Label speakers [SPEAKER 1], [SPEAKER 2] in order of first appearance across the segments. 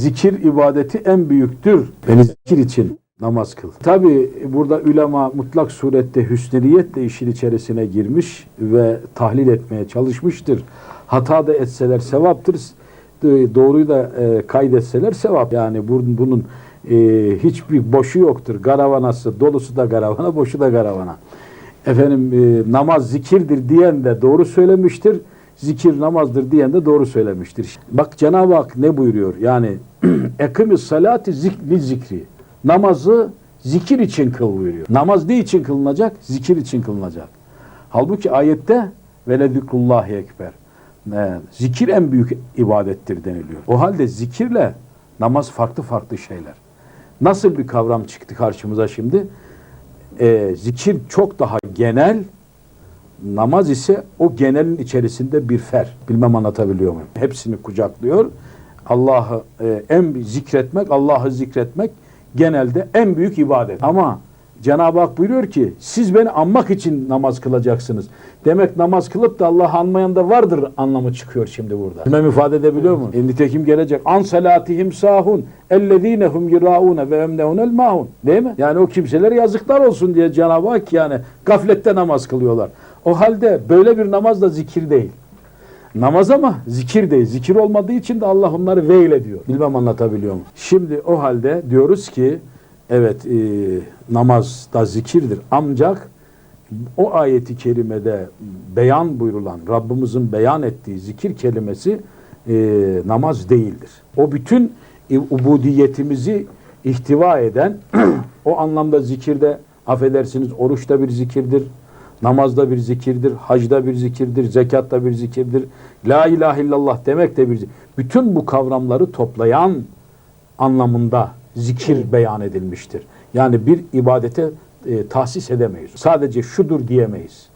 [SPEAKER 1] Zikir ibadeti en büyüktür. Beni zikir için namaz kıl. Tabi burada ulema mutlak surette hüsnüniyetle işin içerisine girmiş ve tahlil etmeye çalışmıştır. Hata da etseler sevaptır. Doğruyu da e, kaydetseler sevap. Yani bunun, bunun e, hiçbir boşu yoktur. Garavanası, dolusu da garavana, boşu da garavana. Efendim e, namaz zikirdir diyen de doğru söylemiştir. Zikir namazdır diyen de doğru söylemiştir. Bak Cenab-ı Hak ne buyuruyor? Yani ekimiz salati zikri zikri. Namazı zikir için kıl buyuruyor. Namaz ne için kılınacak? Zikir için kılınacak. Halbuki ayette ve zikrullahi ekber. E, zikir en büyük ibadettir deniliyor. O halde zikirle namaz farklı farklı şeyler. Nasıl bir kavram çıktı karşımıza şimdi? E, zikir çok daha genel, namaz ise o genelin içerisinde bir fer. Bilmem anlatabiliyor muyum? Hepsini kucaklıyor. Allah'ı e, en zikretmek, Allah'ı zikretmek genelde en büyük ibadet. Ama Cenab-ı Hak buyuruyor ki siz beni anmak için namaz kılacaksınız. Demek namaz kılıp da Allah'ı anmayan da vardır anlamı çıkıyor şimdi burada. Bilmem ifade edebiliyor mu? E, nitekim gelecek. An salatihim sahun ellezinehum yiraune ve emnehunel mahun. Değil mi? Yani o kimselere yazıklar olsun diye Cenab-ı Hak yani gaflette namaz kılıyorlar. O halde böyle bir namaz da zikir değil. Namaz ama zikir değil. Zikir olmadığı için de Allah onları veyle diyor. Bilmem anlatabiliyor muyum? Şimdi o halde diyoruz ki evet e, namaz da zikirdir. Ancak o ayeti kerimede beyan buyurulan, Rabbimizin beyan ettiği zikir kelimesi e, namaz değildir. O bütün e, ubudiyetimizi ihtiva eden o anlamda zikirde affedersiniz oruçta bir zikirdir. Namazda bir zikirdir, hacda bir zikirdir, zekatta bir zikirdir. La ilahe illallah demek de bir zikir. Bütün bu kavramları toplayan anlamında zikir beyan edilmiştir. Yani bir ibadete e, tahsis edemeyiz. Sadece şudur diyemeyiz.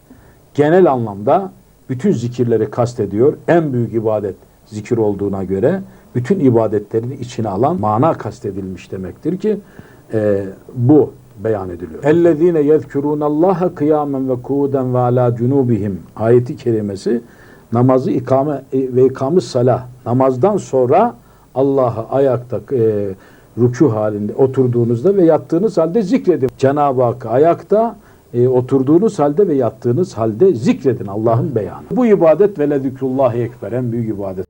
[SPEAKER 1] Genel anlamda bütün zikirleri kastediyor. En büyük ibadet zikir olduğuna göre bütün ibadetlerini içine alan mana kastedilmiş demektir ki e, bu beyan ediliyor. Yezkurunallaha kıyamen ve kuuden ve ala cunubihim ayeti kerimesi namazı ikame e, ve ikamet salah namazdan sonra Allah'ı ayakta e, rükû halinde oturduğunuzda ve yattığınız halde zikredin. Cenab-ı Hak ayakta e, oturduğunuz halde ve yattığınız halde zikredin Allah'ın beyanı. Bu ibadet ve le zikrullahi ekber en büyük ibadet.